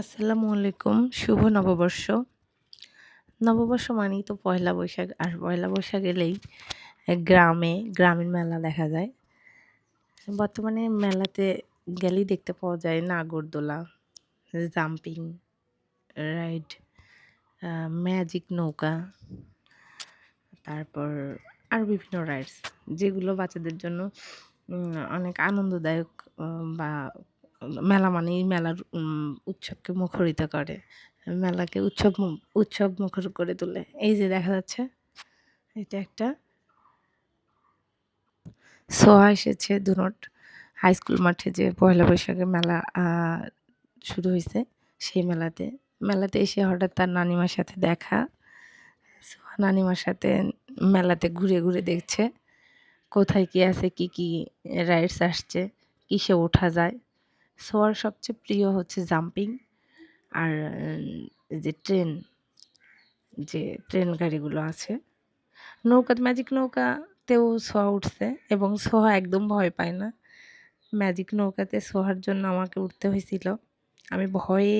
আসসালামু আলাইকুম, শুভ নববর্ষ। নববর্ষ মানেই তো পয়লা বৈশাখ, আর পয়লা বৈশাখ এলেই গ্রামে, গ্রামীণ মেলা দেখা যায়। বর্তমানে মেলাতে গেলেই দেখতে পাওয়া যায় নাগরদোলা, জাম্পিং, রাইড ম্যাজিক নৌকা, তারপর আর বিভিন্ন রাইডস, যেগুলো বাচ্চাদের জন্য অনেক আনন্দদায়ক বা মেলা মানেই মেলার উৎসবকে মুখরিত করে। মেলাকে উৎসব উৎসব মুখর করে তোলে। এই যে দেখা যাচ্ছে, এটা একটা সোয়া এসেছে দুনট। হাই স্কুল মাঠে যে পয়লা বৈশাখে মেলা শুরু হয়েছে সেই মেলাতে। মেলাতে এসে হঠাৎ তার নানিমার সাথে দেখা। সোহা নানিমার সাথে মেলাতে ঘুরে ঘুরে দেখছে, কোথায় কি আছে, কি কি রাইডস আসছে, কিসে ওঠা যায়। সোয়ার সবচেয়ে প্রিয় হচ্ছে জাম্পিং আর যে ট্রেন যে ট্রেন গাড়িগুলো আছে। নৌকা ম্যাজিক নৌকাতেও সোয়া উঠছে এবং সোহা একদম ভয় পায় না। ম্যাজিক নৌকাতে সোহার জন্য আমাকে উঠতে হয়েছিল। আমি ভয়ে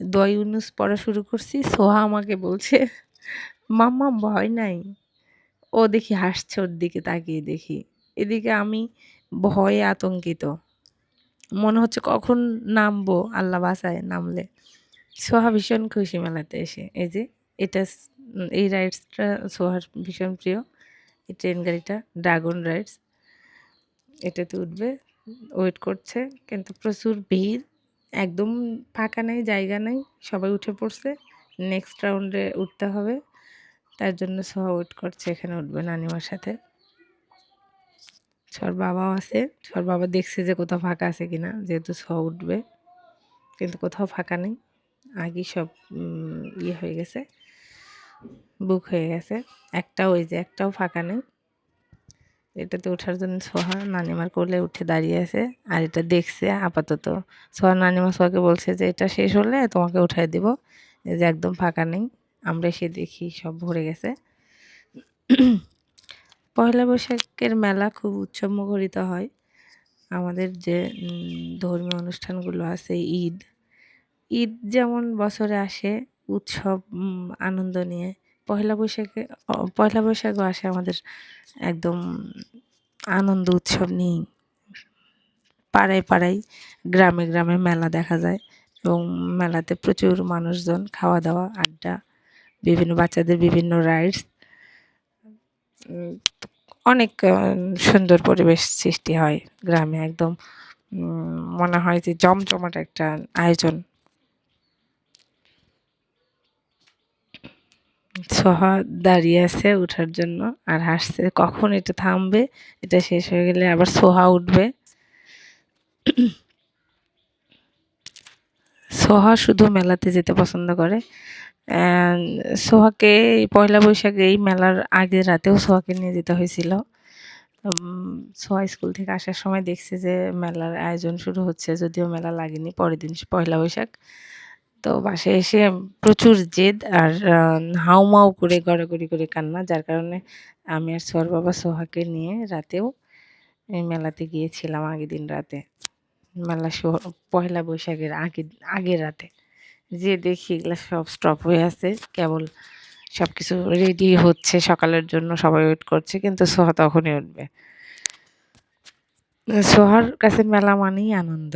দয় উনুস পড়া শুরু করছি সোহা আমাকে বলছে মাম্মা ভয় নাই? ও দেখি হাসছে, ওর দিকে তাকিয়ে দেখি। এদিকে আমি ভয়ে আতঙ্কিত। মনে হচ্ছে কখন নামবো? আল্লাহ বাসায় নামলে। সোহা ভীষণ খুশি মেলাতে এসে। এই যে, এটা এই রাইডসটা সোহার ভীষণ প্রিয়। এই ট্রেন গাড়িটা ড্রাগন রাইডস এটাতে উঠবে ওয়েট করছে, কিন্তু প্রচুর ভিড়। একদম ফাঁকা নেই, জায়গা নেই, সবাই উঠে পড়ছে। নেক্সট রাউন্ডে উঠতে হবে। তার জন্য সোহা ওয়েট করছে, এখানে উঠবে নানিমার সাথে। ছোর বাবাও আছে। ছোর বাবা দেখছে যে কোথাও ফাঁকা আছে কিনা, যেহেতু ছ উঠবে। কিন্তু কোথাও ফাঁকা নেই। আগে সব ইয়ে হয়ে গেছে, বুক হয়ে গেছে। একটাও ওই যে, একটাও ফাঁকা নেই। এটাতে ওঠার জন্য সোহা নানিমার কোলে উঠে দাঁড়িয়ে আছে আর এটা দেখছে আপাতত। সোহা নানিমা সোহাকে বলছে যে, এটা শেষ হলে তোমাকে উঠাই দিব। যে একদম ফাঁকা নেই। আমরা এসে দেখি সব ভরে গেছে। পয়লা বৈশাখের মেলা খুব উৎসব মুখরিত হয়। আমাদের যে ধর্মীয় অনুষ্ঠানগুলো আছে, ঈদ। ঈদ যেমন বছরে আসে, উৎসব আনন্দ নিয়ে। পয়লা বৈশাখে পয়লা বৈশাখও আসে আমাদের একদম আনন্দ উৎসব নিয়েই। পাড়ায় পাড়ায়, গ্রামে গ্রামে মেলা দেখা যায় এবং মেলাতে প্রচুর মানুষজন খাওয়া দাওয়া আড্ডা, বিভিন্ন বাচ্চাদের বিভিন্ন রাইডস অনেক সুন্দর পরিবেশ সৃষ্টি হয় গ্রামে একদম। মনে হয় যে জমজমাট একটা আয়োজন। সোহা দাঁড়িয়ে আছে উঠার জন্য আর হাসছে, কখন এটা থামবে, এটা শেষ হয়ে গেলে আবার সোহা উঠবে। সোহা শুধু মেলাতে যেতে পছন্দ করে। সোহাকে পয়লা বৈশাখে এই মেলার আগের রাতেও সোহাকে নিয়ে যেতে হয়েছিল। সোহা স্কুল থেকে আসার সময় দেখছে যে মেলার আয়োজন শুরু হচ্ছে, যদিও মেলা লাগেনি পরের দিন পয়লা বৈশাখ। তো বাসায় এসে প্রচুর জেদ আর হাউমাউ করে, গড়াগড়ি করে কান্না, যার কারণে আমি আর সোহার বাবা সোহাকে নিয়ে রাতেও মেলাতে গিয়েছিলাম আগের দিন রাতে। মেলা পয়লা বৈশাখের আগে, আগের রাতে। যে দেখি এগুলো সব স্টপ হয়ে আছে, কেবল সব কিছু রেডি হচ্ছে, সকালের জন্য সবাই ওয়েট করছে, কিন্তু সোহা তখনই উঠবে। সোহার কাছে মেলা মানেই আনন্দ।